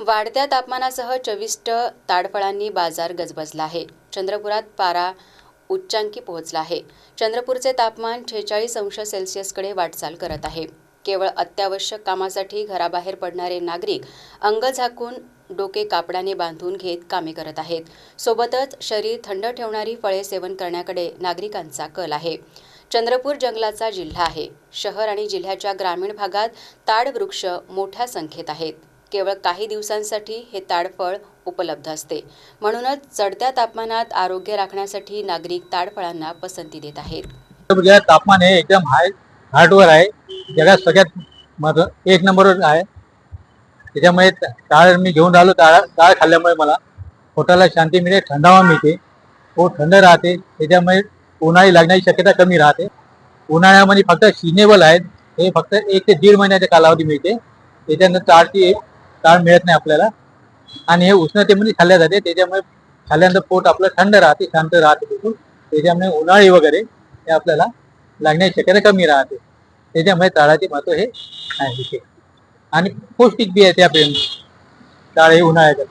वाढत्या तापमानासह चविष्ट ताडफळांनी बाजार गजबजला आहे. चंद्रपुरात पारा उच्चांकी पोहोचला आहे. चंद्रपूरचे तापमान छेचाळीस अंश सेल्सिअसकडे वाटचाल करत आहे. केवळ अत्यावश्यक कामासाठी घराबाहेर पडणारे नागरिक अंग झाकून डोके कापडाने बांधून घेत कामे करत आहेत. सोबतच शरीर थंड ठेवणारी फळे सेवन करण्याकडे नागरिकांचा कल आहे. चंद्रपूर जंगलाचा जिल्हा आहे. शहर आणि जिल्ह्याच्या ग्रामीण भागात ताड वृक्ष मोठ्या संख्येत आहेत. केवळ काही दिवसांसाठी हे ताडफळ उपलब्ध असते. म्हणूनच चढत्या तापमानात आरोग्य राखण्यासाठी नागरिक ताडफळांना पसंती देत आहेत. तापमान हे एकदम हाय हार्डवर आहे जगात सगळ्यात मध एक नंबरवर आहे. त्याच्यामुळे ताळ मी घेऊन राहिलो ताळ ताळ खाल्ल्यामुळे मला पोटाला शांती मिळते थंडावा मिळते. पोट थंड राहते त्याच्यामुळे उन्हाळी लागण्याची शक्यता कमी राहते. उन्हाळ्यामध्ये फक्त सिनेबल आहेत हे फक्त एक ते दीड महिन्याच्या कालावधी मिळते. त्याच्यानंतर ताळची टाळ मिळत नाही आपल्याला. आणि हे उष्णतेमध्ये खाल्ल्या जाते. त्याच्यामुळे खाल्ल्यानंतर पोट आपलं थंड राहते शांत राहते बिलकुल त्याच्यामुळे उन्हाळी वगैरे हे आपल्याला लागण्याची शक्यता कमी राहते. त्याच्यामुळे ताळाचे महत्त्व हे आहे. आणि पौष्टिक बी आहे त्या डाळ हे उन्हाळ्यात